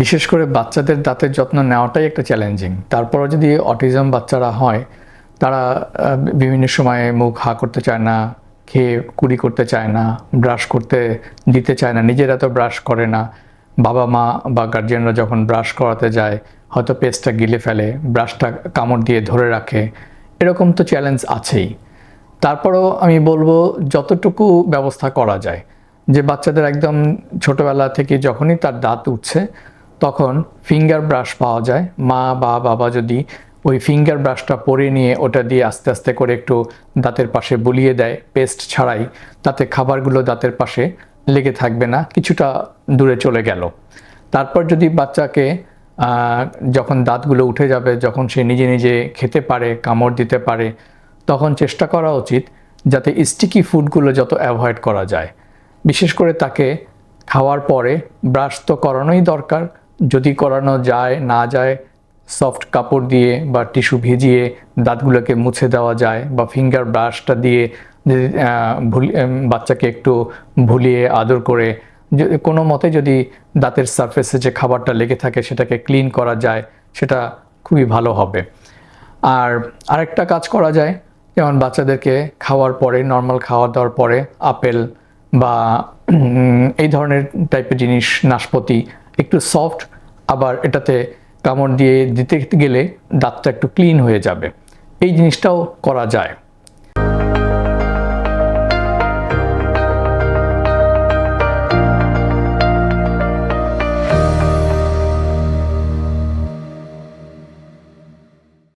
বিশেষ করে বাচ্চাদের দাঁতের যত্ন নেওয়াটাই একটা চ্যালেঞ্জিং তারপরও যদি অটিজম বাচ্চারা হয়, তারা বিভিন্ন সময়ে মুখ হা করতে চায় না, খেয়ে কুড়ি করতে চায় না ব্রাশ করতে দিতে চায় না, নিজেরা তো ব্রাশ করে না। বাবা মা বা গার্জিয়ানরা যখন ব্রাশ করাতে যায়, হয়তো পেস্টটা গিলে ফেলে ব্রাশটা কামড় দিয়ে ধরে রাখে, এরকম তো চ্যালেঞ্জ আছেই। তারপরও আমি বলব, যতটুকু ব্যবস্থা করা যায়, যে বাচ্চাদের একদম ছোটোবেলা থেকে যখনই তার দাঁত উঠছে তখন ফিঙ্গার ব্রাশ পাওয়া যায়। মা, বা, বাবা যদি ওই ফিঙ্গার ব্রাশটা পরে নিয়ে ওটা দিয়ে আস্তে আস্তে করে একটু দাঁতের পাশে বুলিয়ে দেয় পেস্ট ছাড়াই, তাতে খাবারগুলো দাঁতের পাশে লেগে থাকবে না, কিছুটা দূরে চলে গেল। তারপর যদি বাচ্চাকে যখন দাঁতগুলো উঠে যাবে, যখন সে নিজে নিজে খেতে পারে, কামড় দিতে পারে, তখন চেষ্টা করা উচিত যাতে স্টিকি ফুডগুলো যত অ্যাভয়েড করা যায়। বিশেষ করে তাকে খাওয়ার পরে ব্রাশ তো করানোই দরকার যদি করানো যায়, না যায় সফট কাপড় দিয়ে বা টিস্যু ভিজিয়ে দাঁতগুলোকে মুছে দেওয়া যায় বা ফিঙ্গার ব্রাশটা দিয়ে বাচ্চাকে একটু ভুলিয়ে, আদর করে কোনো মতে যদি দাঁতের সারফেসে যে খাবারটা লেগে থাকে সেটাকে ক্লিন করা যায়, সেটা খুবই ভালো হবে। আর আরেকটা কাজ করা যায়, যেমন বাচ্চাদেরকে খাওয়ার পরে নর্মাল খাওয়া দাওয়ার পরে, আপেল বা এই ধরনের টাইপের জিনিস, নাশপাতি একটু সফট আবার এটাতে কামড় দিয়ে দিতে গেলে দাঁতটা একটু ক্লিন হয়ে যাবে। এই জিনিসটাও করা যায়।